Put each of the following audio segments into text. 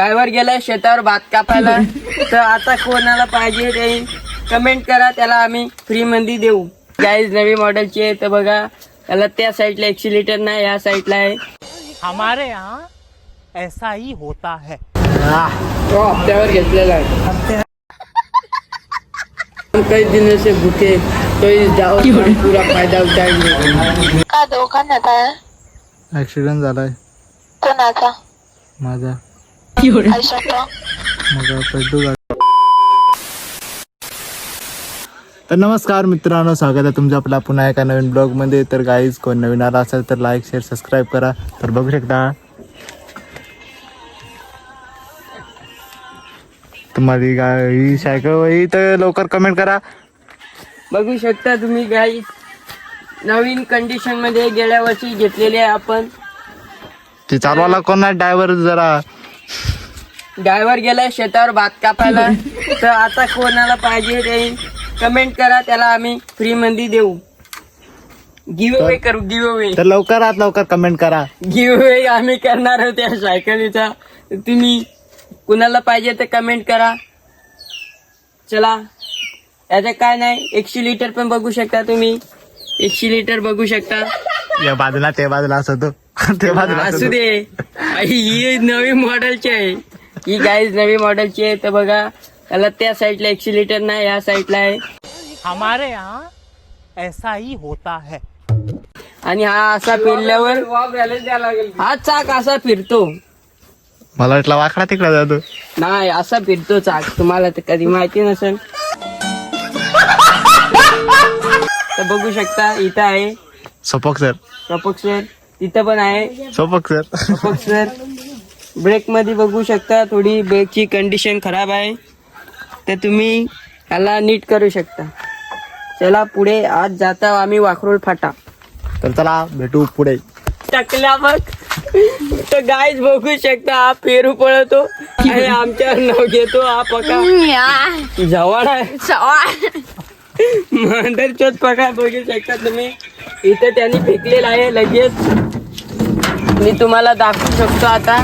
Driver गेलाय शेतावर भात कापायला. तर आता कोणाला पाहिजे ते कमेंट करा त्याला आम्ही फ्री मध्ये देऊ. गाईज नवी मॉडेलची आहे तर बघा. त्याला त्या साईडला एकशे लिटर नाही या साईडला आहे. हमारे यहाँ ऐसा ही होता है। तो हप्त्यावर घेतलेला आहे. कई दिनों से भूखे तो इस दावत का पूरा फायदा उठाएंगे का आहे ऍक्सिडेंट झालाय. कोणाचा? माझा. मग तर नमस्कार मित्रांनो स्वागत आहे तुमचं आपला पुन्हा एका नवीन ब्लॉगमध्ये तर गाईज कोण नवीन आला असेल तर लाईक शेअर सबस्क्राईब करा. तर बघू शकता तुम्हाला ही सायकल तर लवकर कमेंट करा. बघू शकता तुम्ही गाई नवीन कंडिशनमध्ये गेल्या वर्षी घेतलेले आहे आपण. ते चालवायला कोण नाही ड्रायव्हर जरा ड्रायव्हर गेलाय शेतावर भात कापायला. तर आता कोणाला पाहिजे ते कमेंट करा त्याला आम्ही फ्री मध्ये देऊ. गिव अवे करू गिव अवे तर लवकरात लवकर कमेंट करा. गिव अवे आम्ही करणार आहोत त्या सायकलीचा तुम्ही कुणाला पाहिजे ते कमेंट करा. चला. याचं काय नाही एकशे लिटर पण बघू शकता तुम्ही. एकशे लिटर बघू शकता. या बाजूला ते बाजूला असं तो. बाजूला असू. दे. ही नवी मॉडेलची आहे. ही गाईज नवी मॉडेलची आहे. तर बघा त्याला त्या साईडला एकशे लिटर नाही या साईडला आहे. हमारे यहाँ ऐसा ही होता है. आणि हा असा फिरल्यावर हा चाक असा फिरतो. मला वाटलं वाकडा तिकडा जातो. नाही असा फिरतो चाक. तुम्हाला तर कधी माहिती नसेल. तर बघू शकता इथं आहे. सोपक सर. कपक सर तिथं पण आहे. सोपक सर. कपक सर. ब्रेकमध्ये बघू शकता थोडी ब्रेकची कंडिशन खराब आहे. तर तुम्ही याला नीट करू शकता. चला पुढे आज जाता आम्ही वाखरोळ फाटा. तर चला भेटू पुढे. टाकल्या बघ तर गायच बघू शकता हा पेरू पळतो आणि आमच्यावर नाव घेतो हा पका. जवळ आहे. मांडर चोत पका बघू शकता तुम्ही. इथं त्यांनी फेकलेला आहे लगेच. मी तुम्हाला दाखवू शकतो आता.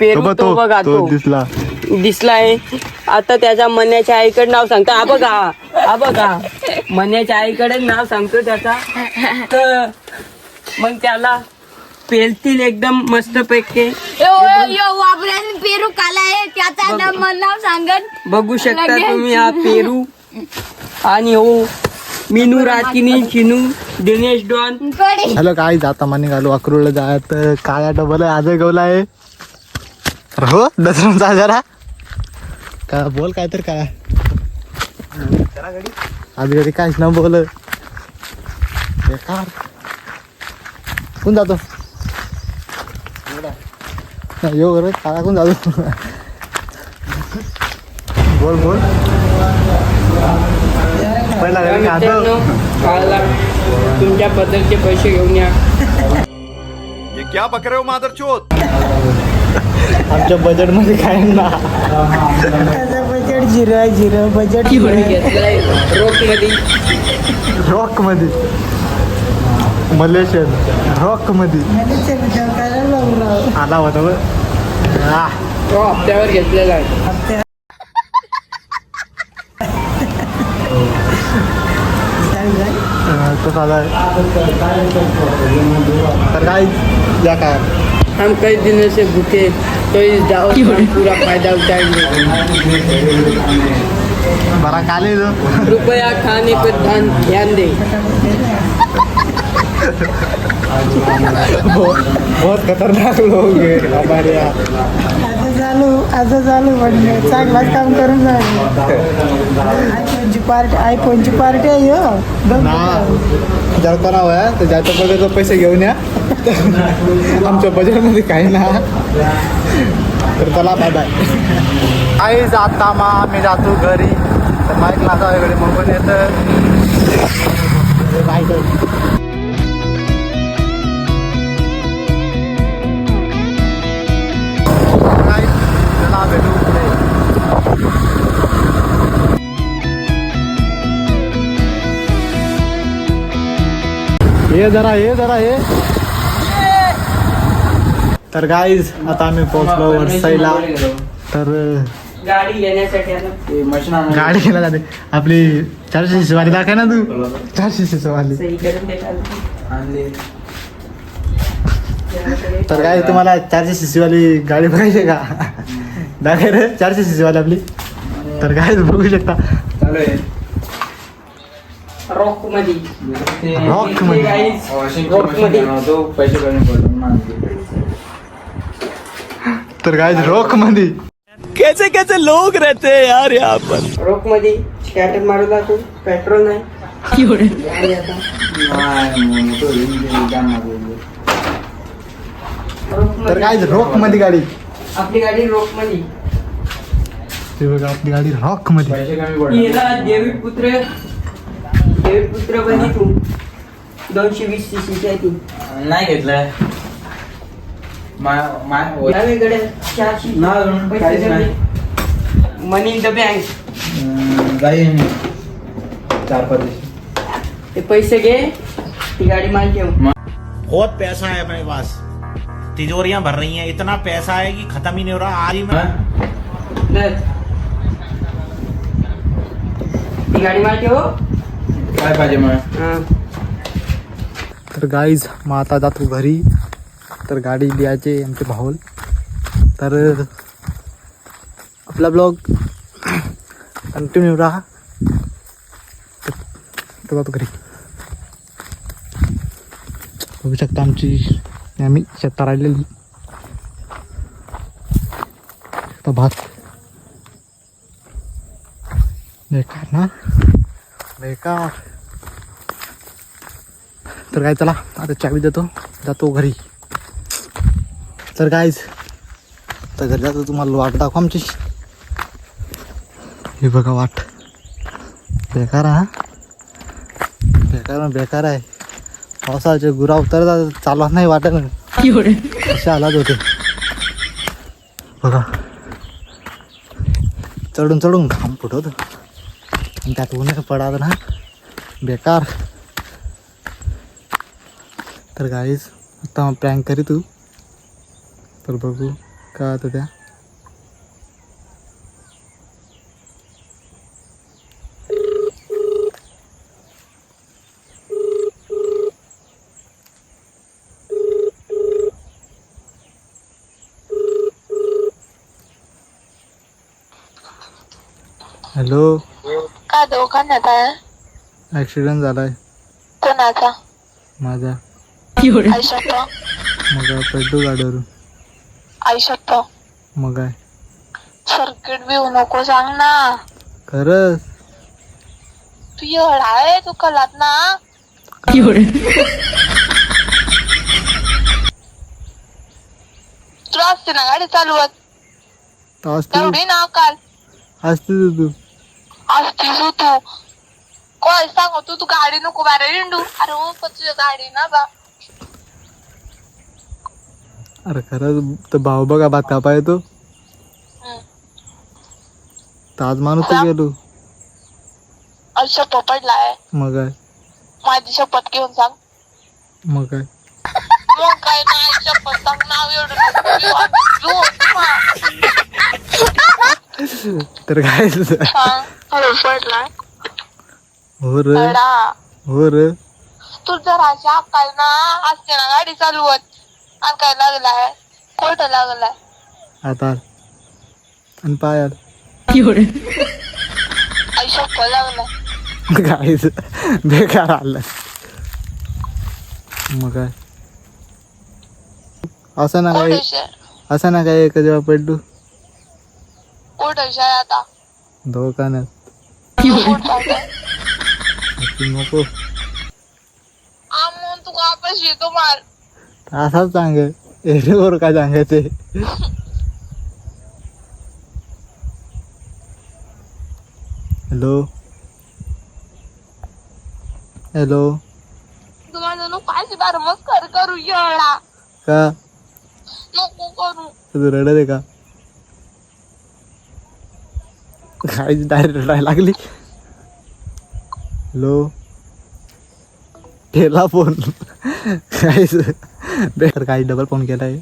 पेरू तो तो बघा तो दिसला दिसला. आहे आता त्याच्या मन्याच्या आईकडे नाव सांगतो. हा बघा. हा बघा. मन्याच्या आईकडे नाव सांगतो त्याचा. तर मग त्याला पेलतील एकदम मस्त पैकी. यो यो वापराने पेरू कालाय त्याचा नाव नाव सांगत बघू शकता तुम्ही हा पेरू. आणि हो मिनू रातिनी चिनू दिनेश डॉन. हॅलो काय जाता माने घालू? अक्रूळला जात काय डबल आजय गवला आहे. हो दसरा जरा का बोल काय तर काय आज घरी काहीच ना बोल बेकार. कोण जातो? यो रे काळा कोण जातो? बोल बोल. पहिला तुमच्या बद्दलचे पैसे घेऊन या. ये क्या बक रहे हो मादर चोत? आमच्या बजेटमध्ये काय ना? Budget zero zero. बजेट रॉकमध्ये मलेशियन. रॉकमध्ये आला होता बघ. आ, तो हप्त्यावर घेतलेला आहे. अं, तो साधा आहे. तर काय या काय? हम कई दिनों से भूखे तो इस दावत का पूरा फायदा उठाएंगे। बरा काले जो कृपया खाने पर ध्यान ध्यान दे। बहुत खतरनाक लोग है हमारे यहाँ। चालू असं चालू पण चांगलाच काम करून आयफोनची पार्टी आयफोनची पार्टी आहे जर करा होया तर ज्याच्या पैसे घेऊन या. आमच्या बजेटमध्ये काही ना. तर चला बाय बाय आई जाता मा मी जातो घरी. तर माईक माझा वेगळे मोबाईल येतं? बाय चला भेटू ये जरा ये जरा ये. तर गाईज आता आम्ही पोहोचलो वरसाईला. तर गाडी घेण्यासाठी गाडी जाते. आपली चारशे शिवाली दाखव ना तू. चारशे शिवाली. तर काय तुम्हाला चारशे सीसीवाली गाडी बघायची का? दाखव रे चारशे सीसीवाली आपली. तर काय बघू शकता. रॉकमध्ये रॉकमध्ये. रॉकमध्ये तर काय रॉकमध्ये रॉकमध्ये स्कॅटर मारू लागतो पेट्रोल नाही. गाडी आता. तर मध्ये. काय रॉकमध्ये गाडी. आपली गाडी रॉकमध्ये ते बघा आपली गाडी रॉकमध्ये हिला डेव्हिड पुत्र डेव्हिड पुत्र बनी तू. दोनशे वीस सीसीची आहे ती. नाही चारशे. काहीच नाही. Money in the bank uh, जाईन चार पाच ते पैसे घे ती गाडी माल ठेव. बहुत पैसा है अपने पास। तिजोरियाँ भर रही हैं। इतना पैसा है कि खत्म ही नहीं हो रहा। आज ही मैं धर. ती गाडी माल ठेव काय पाहिजे मग? हा. तर गाईज मग आता जातो घरी तर गाडी द्यायचे आमचे भाऊल. तर आपला ब्लॉग कंटिन्यू राहा. तर जातो घरी. बघू शकता आमची आम्ही शेतात राहिलेली. आता भात. बेकार ना. बेकार. तर काय चला आता चावी देतो. जातो घरी. तर कायच तर घरी जातो तुम्हाला वाट दाखव आमची हे बघा वाट. बेकार हा? बेकार बेकार आहे. पावसाचे गुरा उतरतात चालत नाही वाटत. असे आलाच होते. बघा. चढून चढून घाम फुटवत. आणि त्यात ऊन पडात ना बेकार. तर गाईज आता प्रँक करी तू तर बघू काय आता त्या. हॅलो. का दवाखान्यात आहे? ॲक्सिडेंट झालाय. कोणाचा? माझा. शकतो मग पडलो गाडीवरून. आई शकतो मग काय? सर्किट बी होऊ नको सांग ना. खरंच? तू येड आहे तू कलात ना. तुला असते ना गाडी चालवत? असते तेवढी ना काल असते तू असतीस हो तू. काय सांगू तू? तू गाडी नको बारा इंडू. अरे हो पण तुझ्या गाडी ना बा. अरे खरंच तर भाऊ बघा भात कापा येतो हम्म. तर आज माणूस तर गेलो. आयुष्य पडलाय मग काय? माझी शपथ घेऊन सांग. मग काय? मग काय नाही शपथ सांग. नाव एवढं तर काय? पडलाय. हो र. हो र. तू जर अशी अक्काल ना. असते ना गाडी चालवत. आणि काय लागलाय? खोट लागलाय. आता आणि. पायात आई शपथ लागलाय. काहीच बेकार आलं. मग काय? असं ना काय कोण असं ना काय एका जेव्हा पडलो. कोण शाय आता? दवाखान्यात. नको. आमून तू वापस येतो मार असाच सांग. एरिवर काय सांगायचे? हॅलो? हॅलो? नको अशी करू येळा. का? नको करू. तू रडत आहे का? काहीच डायरेक्ट रडायला लागली? हॅलो? ठेला फोन काहीच तर काही डबल फोन केलाय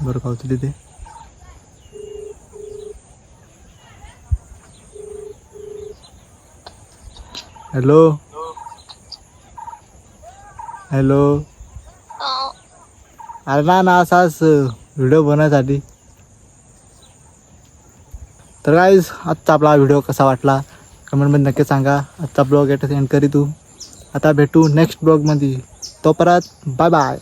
बरं पावतो तिथे हॅलो हॅलो अरे ना ना असाच व्हिडिओ बनवण्यासाठी तर काहीच आजचा आपला व्हिडिओ कसा वाटला? कमेंटमध्ये नक्की सांगा. आजचा ब्लॉग एट एंड करी तू. आता भेटू नेक्स्ट ब्लॉगमध्ये तोपर्यंत बाय बाय